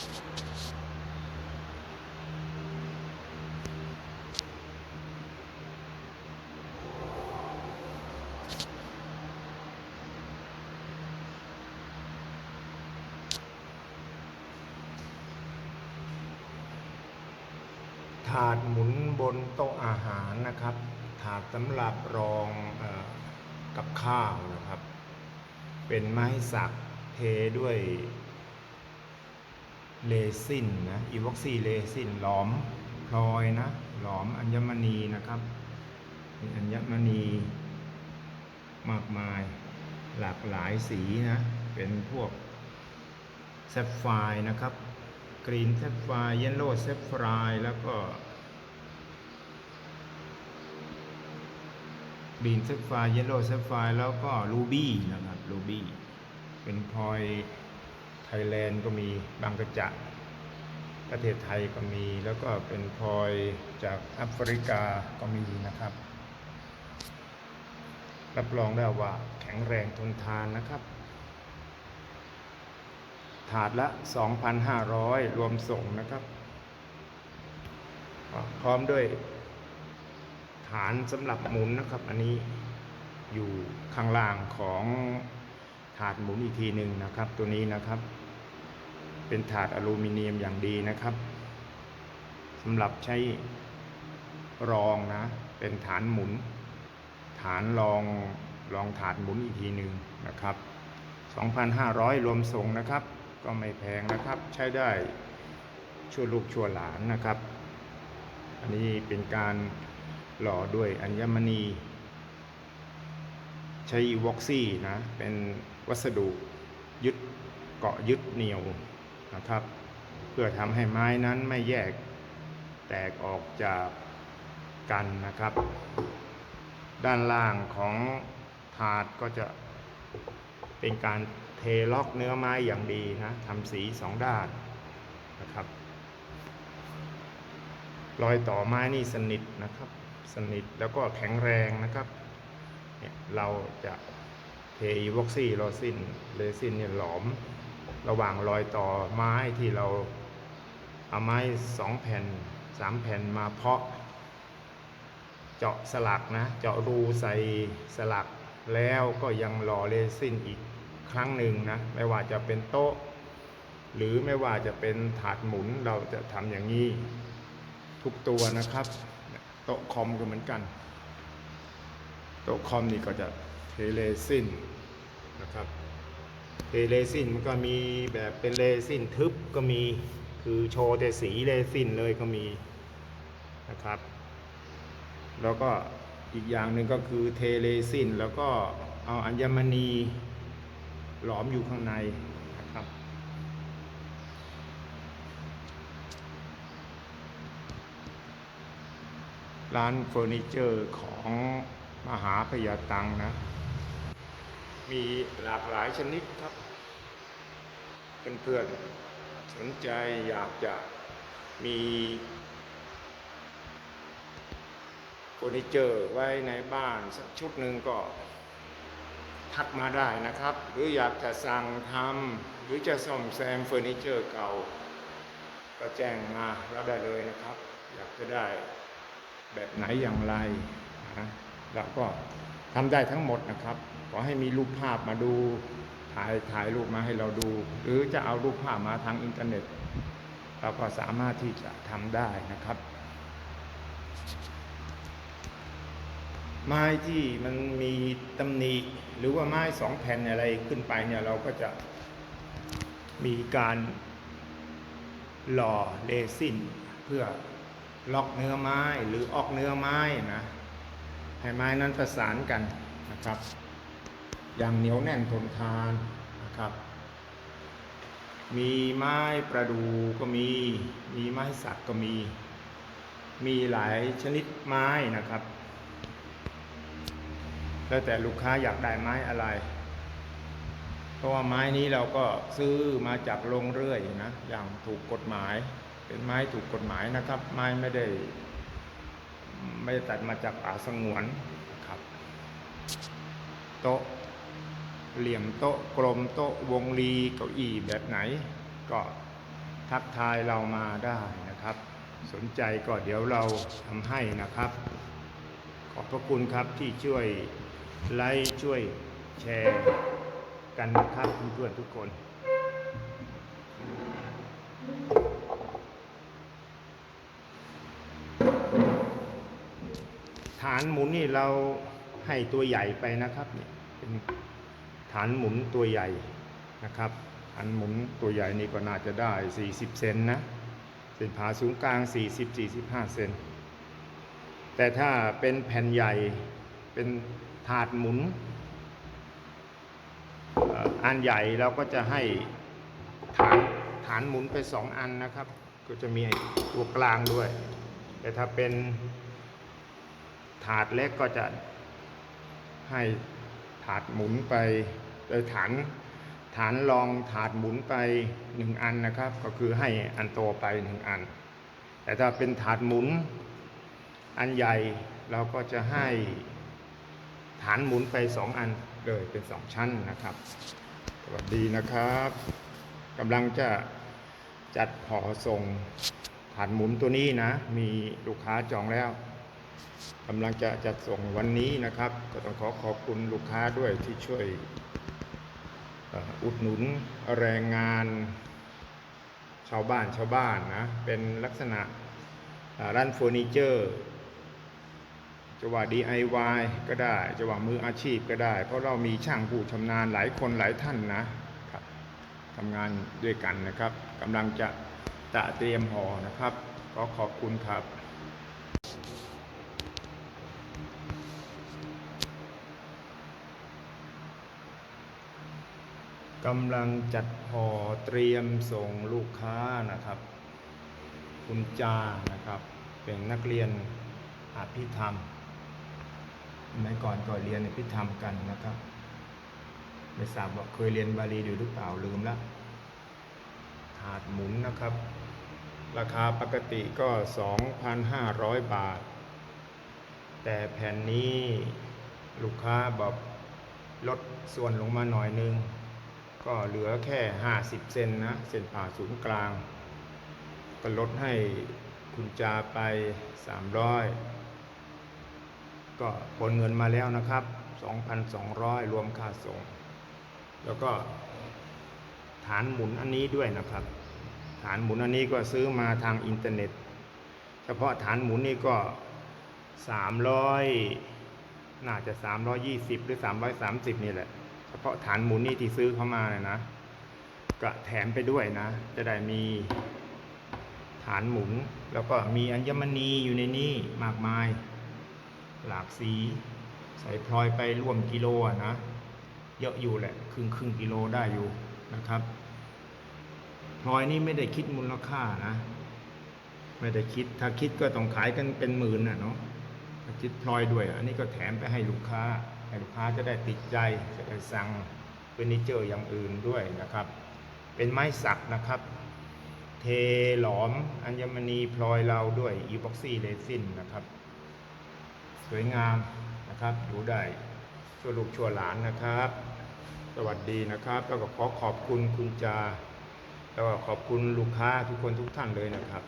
ถาดหมุนบนโต๊ะอาหารนะครับ ถาดสำหรับรองอกับข้าวนะครับ เป็นไม้สักเทด้วย เลซินนะอีวอกซี่เลซินหลอมพลอยนะ หลอมอัญมณีนะครับมีอัญมณีมากมายหลากหลายสีนะ เป็นพวกแซฟไฟนะครับกรีนแซฟไฟเยลโล่แซฟไฟแล้วก็กรีนแซฟไฟเยลโล่แซฟไฟแล้วก็รูบี้นะครับรูบี้เป็นพลอย ไทยแลนด์ก็มีบางกระจะประเทศไทยก็มี แล้วก็เป็นพลอยจากแอฟริกาก็มีนะครับ รับรองได้ว่าแข็งแรงทนทานนะครับ ถาดละ 2,500 รวมส่งนะครับ พร้อมด้วยฐานสำหรับหมุนนะครับ อันนี้อยู่ข้างล่างของถาดหมุนอีกทีหนึ่งนะครับ ตัวนี้นะครับ เป็นถาดอลูมิเนียมอย่างดีนะครับสำหรับใช้รองนะ เป็นฐานหมุน ฐานรองรองถาดหมุนอีกทีหนึ่งนะครับ 2,500 รวมส่งนะครับ ก็ไม่แพงนะครับ ใช้ได้ชั่วลูกชั่วหลานนะครับ อันนี้เป็นการหล่อด้วยอัญมณี ใช้วอกซี่นะ เป็นวัสดุยึดเกาะยึดเหนี่ยว นะครับเพื่อทำให้ไม้นั้นไม่แยกแตกออกจากกันนะครับ ด้านล่างของถาดก็จะเป็นการเทล็อกเนื้อไม้อย่างดีนะทำสีสองด้านนะครับ รอยต่อไม้นี่สนิทนะครับ สนิทแล้วก็แข็งแรงนะครับเนี่ยเราจะเทอีวอกซี่โรซินเรซินเนี่ยหลอม ระหว่างรอยต่อไม้ที่เราเอาไม้สองแผ่นสามแผ่นมาเพาะ เจาะสลักนะ เจาะรูใส่สลักแล้วก็ยังหล่อเรซินอีกครั้งหนึ่งนะ ไม่ว่าจะเป็นโต๊ะ หรือไม่ว่าจะเป็นถาดหมุนเราจะทำอย่างนี้ ทุกตัวนะครับ โต๊ะคอมก็เหมือนกัน โต๊ะคอมนี่ก็จะเทเลซินนะครับ เทเลซินมันก็มีแบบเป็นเลซินทึบก็มีคือโชว์แต่สีเลซินเลยก็มีนะครับ แล้วก็อีกอย่างหนึ่งก็คือเทเลซินแล้วก็เอาอัญมณีหลอมอยู่ข้างในนะครับ ร้านเฟอร์นิเจอร์ของมหาพยาตังนะ มีหลากหลายชนิดครับเพื่อนๆสนใจอยากจะมีเฟอร์นิเจอร์ไว้ในบ้านสักชุดหนึ่งก็ทักมาได้นะครับ หรืออยากจะสั่งทำหรือจะซ่อมแซมเฟอร์นิเจอร์เก่า ก็แจ้งมาเราได้เลยนะครับ อยากจะได้แบบไหนอย่างไรนะเราก็ทำได้ทั้งหมดนะครับ ขอให้มีรูปภาพมาดู ถ่ายถ่ายรูปมาให้เราดู หรือจะเอารูปภาพมาทางอินเทอร์เน็ต เราก็สามารถที่จะทำได้นะครับ ไม้ที่มันมีตำหนิหรือว่าไม้สองแผ่นอะไรขึ้นไปเนี่ยเราก็จะมีการหล่อเรซินเพื่อล็อกเนื้อไม้หรือออกเนื้อไม้นะให้ไม้นั้นประสานกันนะครับ อย่างเหนียวแน่นทนทานนะครับ มีไม้ประดูก็มี มีไม้สักก็มี มีหลายชนิดไม้นะครับ แล้วแต่ลูกค้าอยากได้ไม้อะไร เพราะว่าไม้นี้เราก็ซื้อมาจากโรงเรื่อยนะ อย่างถูกกฎหมาย เป็นไม้ถูกกฎหมายนะครับ ไม้ไม่ได้ไม่ได้ตัดมาจากป่าสงวนครับโต๊ะ เหลี่ยมโต๊ะกลมโต๊ะวงรีเก้าอี้แบบไหน ก็ทักทายเรามาได้นะครับ สนใจก็เดี๋ยวเราทำให้นะครับ ขอบพระคุณครับที่ช่วยไลค์ช่วยแชร์กันนะครับเพื่อนๆทุกคนฐานหมุนนี่เราให้ตัวใหญ่ไปนะครับเนี่ยเป็น ฐานหมุนตัวใหญ่นะครับฐานหมุนตัวใหญ่นี่ก็น่าจะได้ 40 เซนนะเส้นผ่าศูนย์กลาง 40-45 เซนแต่ถ้าเป็นแผ่นใหญ่เป็นถาดหมุนอันใหญ่เราก็จะให้ฐานฐานหมุนไปสองอันนะครับ ก็จะมีตัวกลางด้วย แต่ถ้าเป็นถาดเล็กก็จะให้าดหมุนไปโดยฐานฐานรองถาดหมุนไปหนึ่งอันนะครับ ก็คือให้อันโตไปหนึ่งอัน แต่ถ้าเป็นถาดหมุนอันใหญ่เราก็จะให้ฐานหมุนไปสองอันเลยเป็นสองชั้นนะครับ สวัสดีนะครับกำลังจะจัดห่อส่งฐานหมุนตัวนี้นะ มีลูกค้าจองแล้ว กำลังจะจัดส่งวันนี้นะครับ ก็ต้องขอขอบคุณลูกค้าด้วยที่ช่วยอุดหนุนแรงงานชาวบ้านชาวบ้านนะเป็นลักษณะร้านเฟอร์นิเจอร์จะว่า DIY ก็ได้จะว่ามืออาชีพก็ได้ เพราะเรามีช่างผู้ชำนาญหลายคนหลายท่านนะครับทำงานด้วยกันนะครับกำลังจะจะเตรียมห่อนะครับ ก็ขอบคุณครับ กำลังจัดห่อเตรียมส่งลูกค้านะครับ คุณจานะครับ เป็นนักเรียนอภิธรรมสมัยก่อนก็เรียนอภิธรรมกันนะครับ ไม่ทราบว่าเคยเรียนบาลีอยู่หรือเปล่าลืมละถาดหมุนนะครับ ราคาปกติก็ 2,500 บาท แต่แผ่นนี้ลูกค้าบอกลดส่วนลงมาหน่อยนึง ก็เหลือแค่ 50 เซนนะ เส้นผ่าศูนย์กลาง ก็ลดให้คุณจาไป 300 ก็โอนเงินมาแล้วนะครับ 2,200 รวมค่าส่ง แล้วก็ฐานหมุนอันนี้ด้วยนะครับ ฐานหมุนอันนี้ก็ซื้อมาทางอินเทอร์เน็ต เฉพาะฐานหมุนนี่ก็ 300 น่าจะ 320 หรือ 330 นี่แหละ เฉพาะฐานหมุนนี่ที่ซื้อเข้ามาเนี่ยนะก็แถมไปด้วยนะ จะได้มีฐานหมุน แล้วก็มีอัญมณีอยู่ในนี้มากมาย หลากสี ใส่พลอยไปร่วมกิโลนะ เยอะอยู่แหละครึ่งครึ่งกิโลได้อยู่นะครับพลอยนี่ไม่ได้คิดมูลค่านะ ไม่ได้คิดถ้าคิดก็ต้องขายกันเป็นหมื่นนะเนาะถ้าคิดพลอยด้วย อันนี้ก็แถมไปให้ลูกค้า ให้ลูกค้าจะได้ติดใจจะได้สั่งเฟอร์นิเจอร์อย่างอื่นด้วยนะครับ เป็นไม้สักนะครับ เทหลอมอัญมณีพลอยเราด้วยอีบ็อกซี่เรซินนะครับ สวยงามนะครับดูได้ชั่วลูกชั่วหลานนะครับ สวัสดีนะครับ แล้วก็ขอขอบคุณคุณจาแล้วก็ขอบคุณลูกค้าทุกคนทุกท่านเลยนะครับ